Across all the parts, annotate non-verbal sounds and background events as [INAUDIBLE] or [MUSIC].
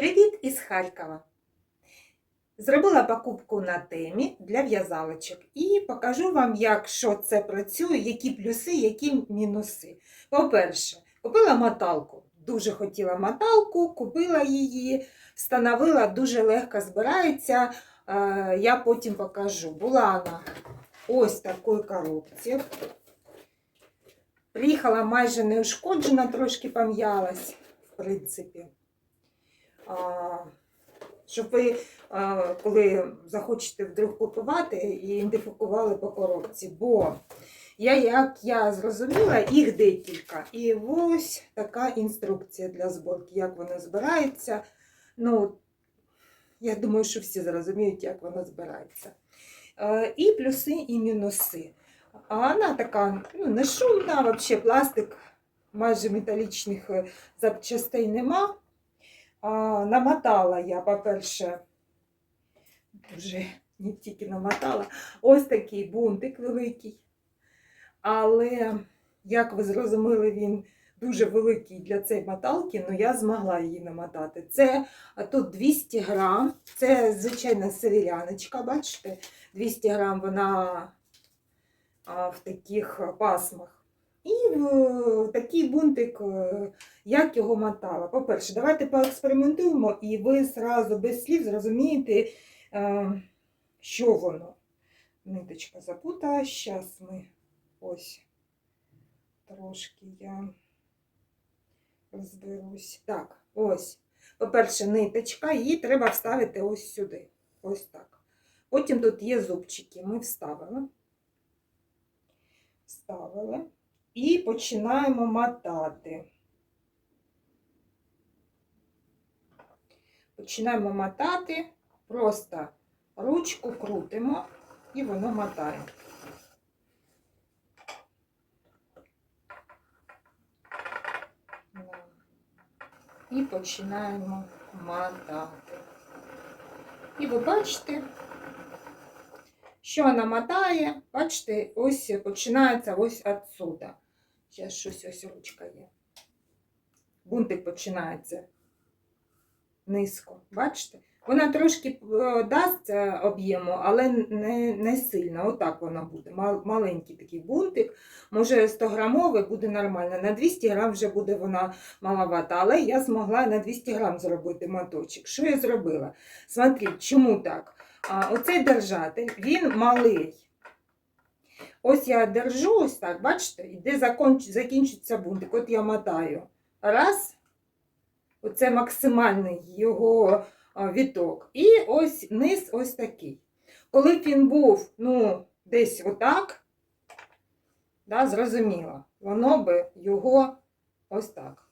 Привіт із Харкова! Зробила покупку на темі для в'язалочок і покажу вам, як що це працює, які плюси, які мінуси. По-перше, купила моталку. Дуже хотіла моталку, купила її, встановила, дуже легко збирається. Е, Я потім покажу. Була вона ось такої коробці. Приїхала майже неушкоджена, трошки пом'ялась, в принципі. Щоб ви, коли захочете вдруг купувати, ідентифікували по коробці. Бо я, як я зрозуміла, їх декілька. І ось така інструкція для зборки, як вона збирається. Ну, я думаю, що всі зрозуміють, як вона збирається. І плюси, і мінуси. А вона така ну, не шумна, взагалі пластик, майже металічних е, запчастей нема. А, намотала я, по-перше, вже не тільки намотала, ось такий бунтик великий. Але, як ви зрозуміли, він дуже великий для цієї моталки, але я змогла її намотати. Це а тут 200 грам, це звичайна северяночка, бачите? 200 грам вона а, в таких пасмах. І в такий бунтик, е, як його мотала. По-перше, давайте поекспериментуємо, і ви зразу без слів зрозумієте, е, що воно. Ниточка запутала. Зараз ми ось трошки я розберусь. Так, ось. По-перше, ниточка, її треба вставити ось сюди. Ось так. Потім тут є зубчики. Ми вставили. Вставили. І починаємо мотати. Починаємо мотати, просто ручку крутимо і воно мотає. І починаємо мотати. І ви бачите, що вона мотає, бачите, ось починається ось отсюда. Зараз щось ось ручка є. Бунтик починається низько. Бачите? Вона трошки е, дасть е, об'єму, але не, не сильно. Отак вона буде. Маленький такий бунтик. Може 100 грамовий буде нормально. На 200 грам вже буде вона маловата. Але я змогла на 200 грам зробити моточок. Що я зробила? Смотрите, чому так? А, оцей держатель, він малий. Ось я держу ось так, бачите, і де закінчиться бунтик. От я мотаю. Раз. Оце максимальний його віток. І ось низ ось такий. Коли б він був, ну, десь отак, да, зрозуміло, воно би його ось так.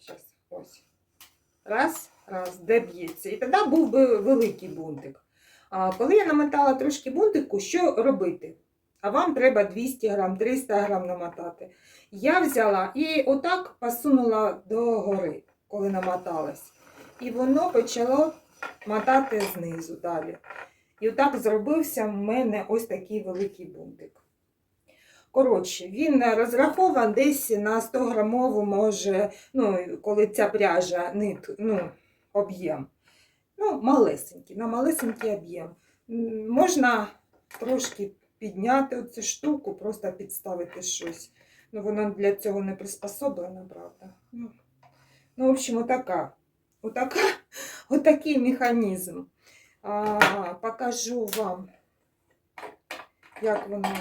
Щас, ось. Раз, раз, де б'ється. І тоді був би великий бунтик. А коли я намотала трошки бунтику, що робити? А вам треба 200 грам, 300 грам намотати. Я взяла і отак посунула до гори, коли намоталась. І воно почало мотати знизу далі. І отак зробився в мене ось такий великий бунтик. Коротше, він розрахований десь на 100 грамову, може, ну, коли ця пряжа нит, ну, об'єм. Ну, малесенький, на малесенький об'єм. Можна трошки підняти оцю штуку, просто підставити щось. Ну, вона для цього не приспособлена, правда. Ну, ну в общем, отака. Отака, [LAUGHS] отакий механізм. А, покажу вам, як воно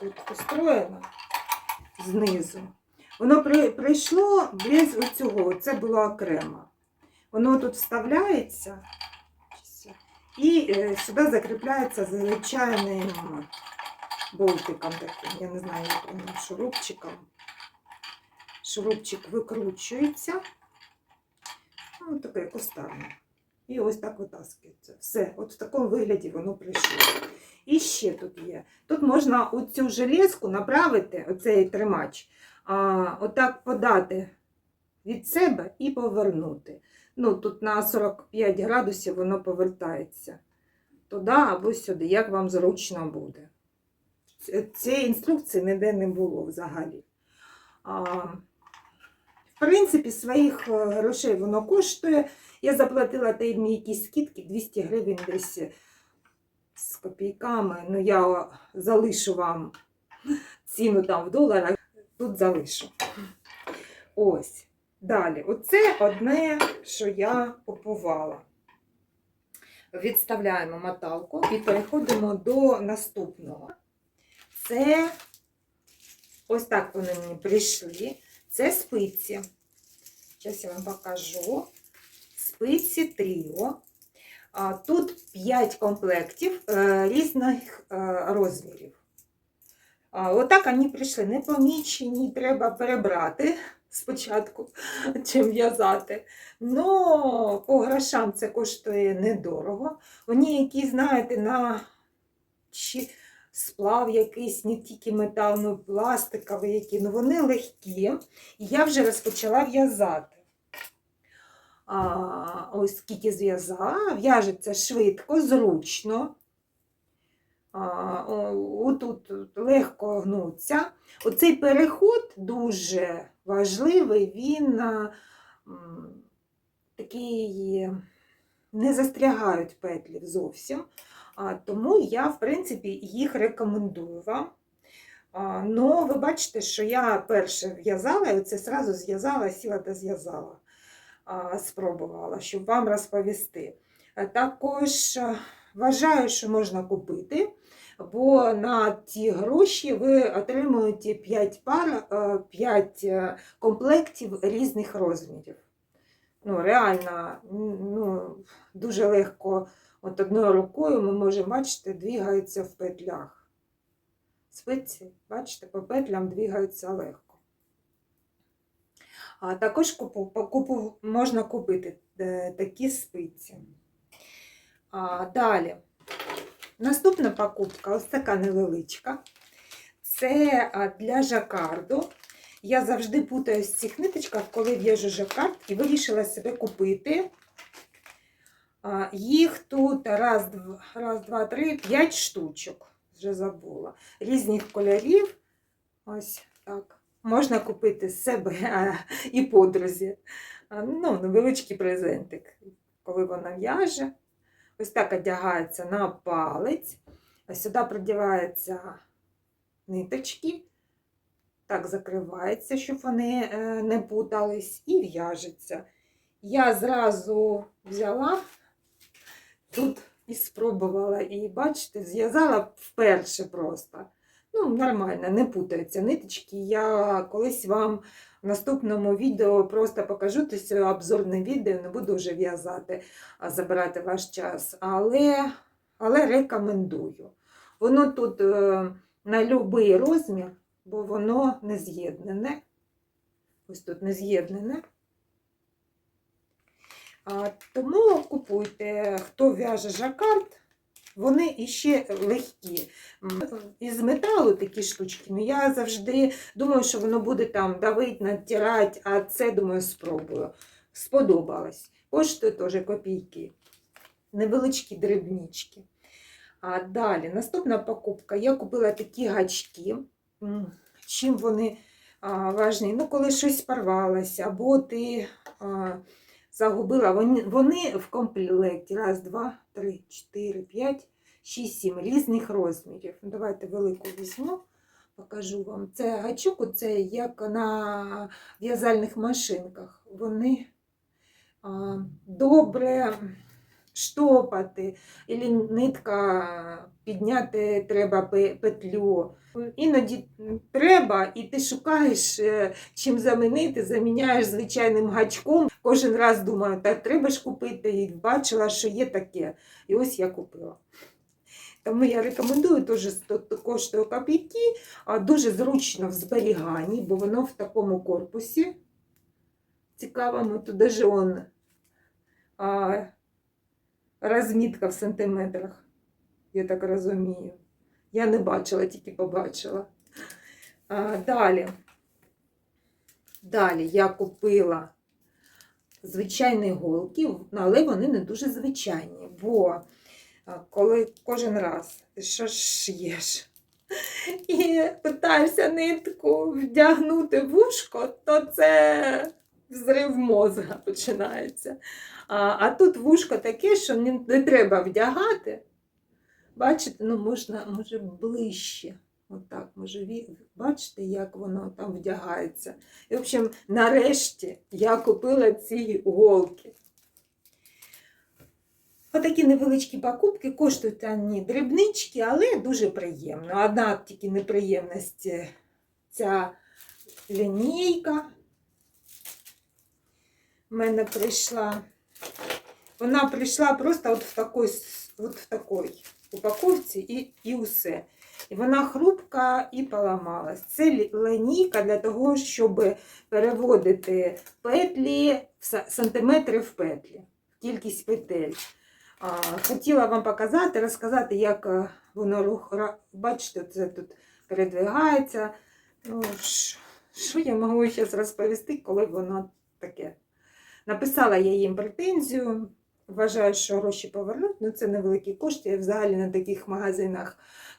тут устроєно знизу. Воно при, прийшло без оцього, це було окремо. Воно тут вставляється і е, сюди закріпляється звичайним болтиком таким. Я не знаю, як воно, шурупчиком. Шурупчик викручується. Ну, таке кустарне. І ось так витаскується. Все, от в такому вигляді воно прийшло. І ще тут є. Тут можна оцю железку направити, оцей тримач, а, отак подати від себе і повернути. Ну, тут на 45 градусів воно повертається. Туди або сюди, як вам зручно буде. Цієї інструкції ніде не було взагалі. А, в принципі, своїх е, грошей воно коштує. Я заплатила там якісь скидки 200 гривень десь з копійками. Ну, я залишу вам ціну там в доларах, тут залишу. Ось. Далі. Оце одне, що я купувала. Відставляємо моталку і переходимо до наступного. Це ось так вони мені прийшли. Це спиці. Зараз я вам покажу. Спиці тріо. Тут 5 комплектів е, різних е, розмірів. Отак вони прийшли непомічені, треба перебрати спочатку, [LAUGHS] чим в'язати. Ну, по грошам це коштує недорого. Вони які, знаєте, на чи сплав якийсь, не тільки метал, ну пластиковий, які, ну вони легкі. І я вже розпочала в'язати. А, ось скільки зв'язала, в'яжеться швидко, зручно. Отут легко гнуться. Оцей переход дуже важливий, він такий не застрягають петлі зовсім. Тому я, в принципі, їх рекомендую вам. Ну, ви бачите, що я перше в'язала, і оце зразу зв'язала, сіла та зв'язала, спробувала, щоб вам розповісти. Також вважаю, що можна купити, бо на ті гроші ви отримуєте 5 пар, 5 комплектів різних розмірів. Ну, реально, ну, дуже легко. От одною рукою ми можемо бачити, двігаються в петлях. Спиці, бачите, по петлям двігаються легко. А також купу, купу, можна купити е, такі спиці. А, далі. Наступна покупка, ось така невеличка. Це для жакарду. Я завжди путаюсь в цих ниточках, коли в'яжу жакард, і вирішила себе купити. Їх тут раз, раз, два, три, п'ять штучок. Вже забула. Різних кольорів. Ось так. Можна купити себе і подрузі. Ну, невеличкий презентик, коли вона в'яже. Ось так одягається на палець. Сюди продіваються ниточки. Так закривається, щоб вони е, не путались, і в'яжеться. Я зразу взяла тут і спробувала. І бачите, зв'язала вперше просто. Ну, нормально, не путаються ниточки. Я колись вам в наступному відео просто покажу це обзорне відео, не буду вже в'язати, а забирати ваш час. Але, але рекомендую. Воно тут е, на будь-який розмір, бо воно не з'єднане. Ось тут не з'єднане. Тому купуйте, хто в'яже жакард, вони іще легкі. Із металу такі штучки. Ну, я завжди думаю, що воно буде там давить, натирати, а це, думаю, спробую. Сподобалось. Коштує теж копійки. Невеличкі дрібнички. А далі, наступна покупка. Я купила такі гачки. Чим вони важні? Ну, коли щось порвалося, або ти загубила. Вони, в комплекті. Раз, два, три, чотири, п'ять, шість, сім різних розмірів. Ну, Давайте велику візьму, покажу вам. Це гачок, це як на в'язальних машинках. Вони добре штопати, і нитка підняти треба петлю. Іноді треба, і ти шукаєш, е, чим замінити, заміняєш звичайним гачком. Кожен раз думаю, та треба ж купити, і бачила, що є таке. І ось я купила. Тому я рекомендую теж коштує копійки, а дуже зручно в зберіганні, бо воно в такому корпусі. Цікавому, тут даже он а, розмітка в сантиметрах, я так розумію. Я не бачила, тільки побачила. А, далі. Далі я купила звичайні голки, але вони не дуже звичайні, бо коли кожен раз що шиєш і питаєшся нитку вдягнути в ушко, то це взрив мозга починається. А, а тут вушко таке, що не, не треба вдягати. Бачите, ну можна, може, ближче. Отак, може, бачите, як воно там вдягається. І, в общем, нарешті я купила ці голки. Отакі невеличкі покупки коштують вони дрібнички, але дуже приємно. Одна тільки неприємність е, ця лінійка в мене прийшла. Вона прийшла просто от в такій, от в такій упаковці і, і усе. І вона хрупка і поламалась. Це лінійка для того, щоб переводити петлі в сантиметри в петлі, кількість петель. Хотіла вам показати, розказати, як е, воно рух. Бачите, це тут передвигається. Ну, що я можу зараз розповісти, коли воно таке? Написала я їм претензію. Вважаю, що гроші повернуть, ну це невеликі кошти. Я взагалі на таких магазинах,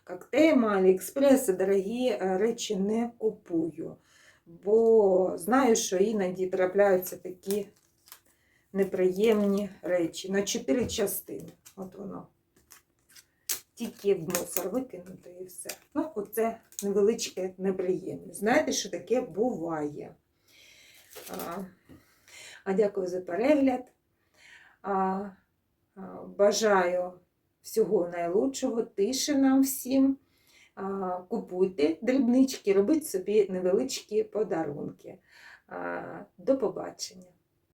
як Тема, Аліекспрес, дорогі е, речі не купую. Бо знаю, що іноді трапляються такі неприємні речі на чотири частини. От воно. Тільки в мусор викинути і все. Ну, оце невеличке неприємність. Знаєте, що таке буває. А, а дякую за перегляд. Бажаю всього найлучшого, тиші нам всім. Купуйте дрібнички, робіть собі невеличкі подарунки. До побачення.